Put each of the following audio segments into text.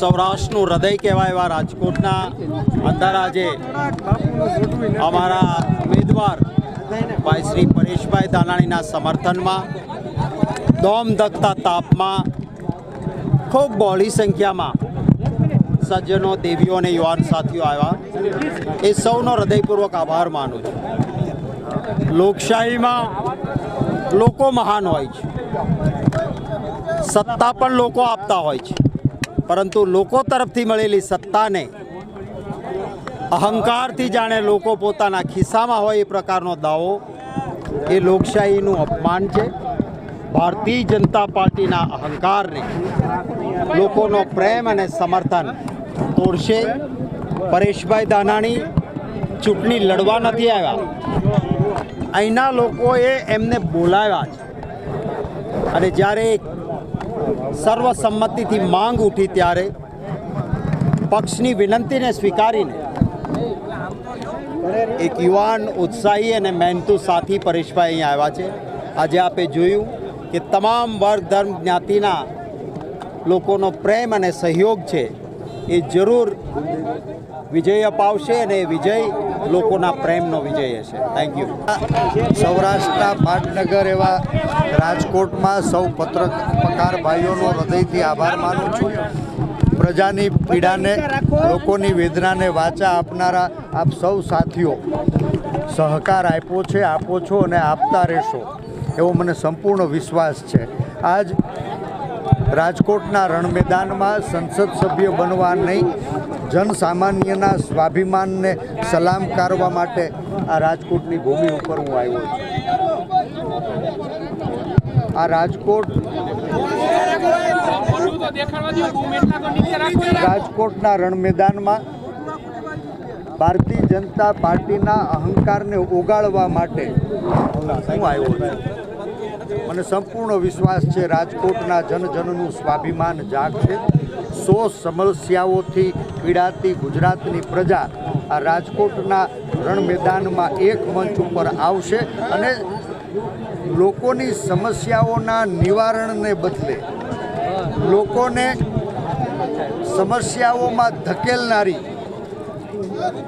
સૌરાષ્ટ્રનું હૃદય કહેવાય એવા રાજકોટના. અંદર આજે અમારા ઉમેદવાર ભાઈ શ્રી પરેશભાઈ દાનાણીના સમર્થનમાં દોમ ધકતા તાપમાં ખૂબ બહોળી સંખ્યામાં સજ્જનો, દેવીઓ અને યુવાન સાથીઓ આવ્યા. એ સૌનો હૃદયપૂર્વક આભાર માનું છું. લોકશાહીમાં લોકો મહાન હોય છે. સત્તા પણ લોકો આપતા હોય છે. પરંતુ લોકો તરફથી મળેલી સત્તાને અહંકારથી જાણે લોકો પોતાના ખિસ્સામાં હોય એ પ્રકારનો દાવો એ લોકશાહીનું અપમાન છે. ભારતીય જનતા પાર્ટીના અહંકારને લોકોનો પ્રેમ અને સમર્થન તોડશે. પરેશભાઈ દાનાણી ચૂંટણી લડવા નથી આવ્યા. અહીંના લોકોએ એમને બોલાવ્યા છે અને જ્યારે સર્વસંમતિથી માંગ ઉઠી ત્યારે પક્ષની વિનંતીને સ્વીકારીને એક યુવાન ઉત્સાહી અને મહેનતુ સાથી પરેશભાઈ અહીં આવ્યા છે. આજે આપે જોયું કે તમામ વર્ગ ધર્મ જ્ઞાતિના લોકોનો પ્રેમ અને સહયોગ છે. એ જરૂર વિજય અપાવશે અને એ વિજય લોકોના પ્રેમનો વિજય હશે. થેન્ક યુ સૌરાષ્ટ્રના પાટનગર એવા રાજકોટમાં સૌ પત્રકાર ભાઈઓનો હૃદયથી આભાર માનું છું. પ્રજાની પીડાને, લોકોની વેદનાને વાચા આપનારા આપ સૌ સાથીઓ, સહકાર આપ્યો છે, આપો છો અને આપતા રહેશો. એવો મને સંપૂર્ણ વિશ્વાસ છે. આજ રાજકોટના રણમેદાનમાં સંસદ સભ્ય બનવા નહીં, જનસામાન્યના સ્વાભિમાનને સલામ કરવા માટે આ રાજકોટની ભૂમિ ઉપર હું આવ્યો છું. આ રાજકોટ રાજકોટના રણમેદાનમાં ભારતીય જનતા પાર્ટીના અહંકારને ઓગાળવા માટે હું આવ્યો છું. મને સંપૂર્ણ વિશ્વાસ છે, રાજકોટના જનજનનું સ્વાભિમાન જાગશે. સો સમસ્યાઓથી પીડાતી ગુજરાતની પ્રજા આ રાજકોટના રણ મેદાનમાં એક મંચ ઉપર આવશે અને લોકોની સમસ્યાઓના નિવારણને બદલે લોકોને સમસ્યાઓમાં ધકેલનારી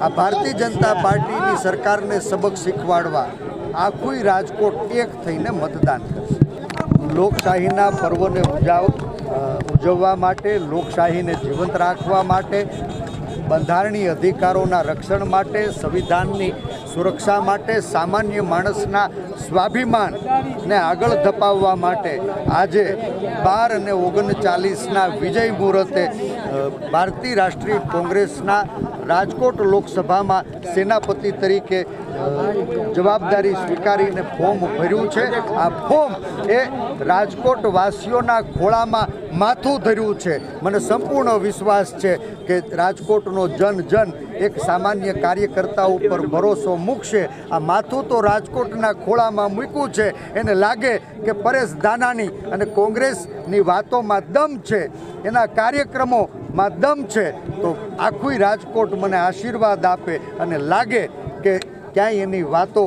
આ ભારતીય જનતા પાર્ટીની સરકારને સબક શીખવાડવા આખું રાજકોટ એક થઈને મતદાન કરશે. લોકશાહીના પર્વને ઉજાવ ઉજવવા માટે, લોકશાહીને જીવંત રાખવા માટે, બંધારણીય અધિકારોના રક્ષણ માટે, સંવિધાનની સુરક્ષા માટે, સામાન્ય માણસના સ્વાભિમાનને આગળ ધપાવવા માટે આજે બાર અને ઓગણચાલીસના વિજય મુહૂર્તે ભારતીય રાષ્ટ્રીય કોંગ્રેસના રાજકોટ લોકસભામાં સેનાપતિ તરીકે જવાબદારી સ્વીકારીને ફોર્મ ભર્યું છે. આ ફોર્મ એ રાજકોટ વાસીઓના ખોળામાં માથું ધર્યું છે. મને સંપૂર્ણ વિશ્વાસ છે કે રાજકોટનો જન જન એક સામાન્ય કાર્યકર્તા ઉપર ભરોસો મૂકશે. આ માથું તો રાજકોટના ખોળામાં મૂક્યું છે. એને લાગે કે પરેશ દાનાની અને કોંગ્રેસની વાતોમાં દમ છે. એના કાર્યક્રમોમાં દમ છે તો આખું રાજકોટ મને આશીર્વાદ આપે અને લાગે કે ક્યાંય એની વાતો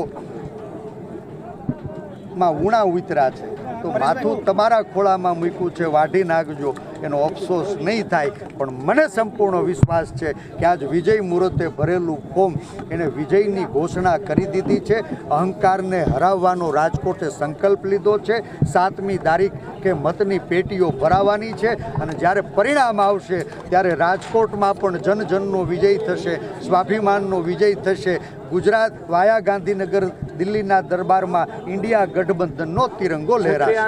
માં ઉણા ઉતરા છે. તો માથું તમારા ખોળામાં મૂક્યું છે વાઢી નાખજો. એનો અફસોસ નહીં થાય. પણ મને સંપૂર્ણ વિશ્વાસ છે કે આજ વિજય મુહૂર્તે ભરેલું ફોર્મ એને વિજયની ઘોષણા કરી દીધી છે. અહંકારને હરાવવાનો રાજકોટે સંકલ્પ લીધો છે. સાતમી તારીખ કે મતની પેટીઓ ભરાવાની છે અને જ્યારે પરિણામ આવશે ત્યારે રાજકોટમાં પણ જનજનનો વિજય થશે, સ્વાભિમાનનો વિજય થશે. ગુજરાત વાયા ગાંધીનગર દિલ્હીના દરબારમાં ઇન્ડિયા ગઠબંધનનો તિરંગો લહેરાશે.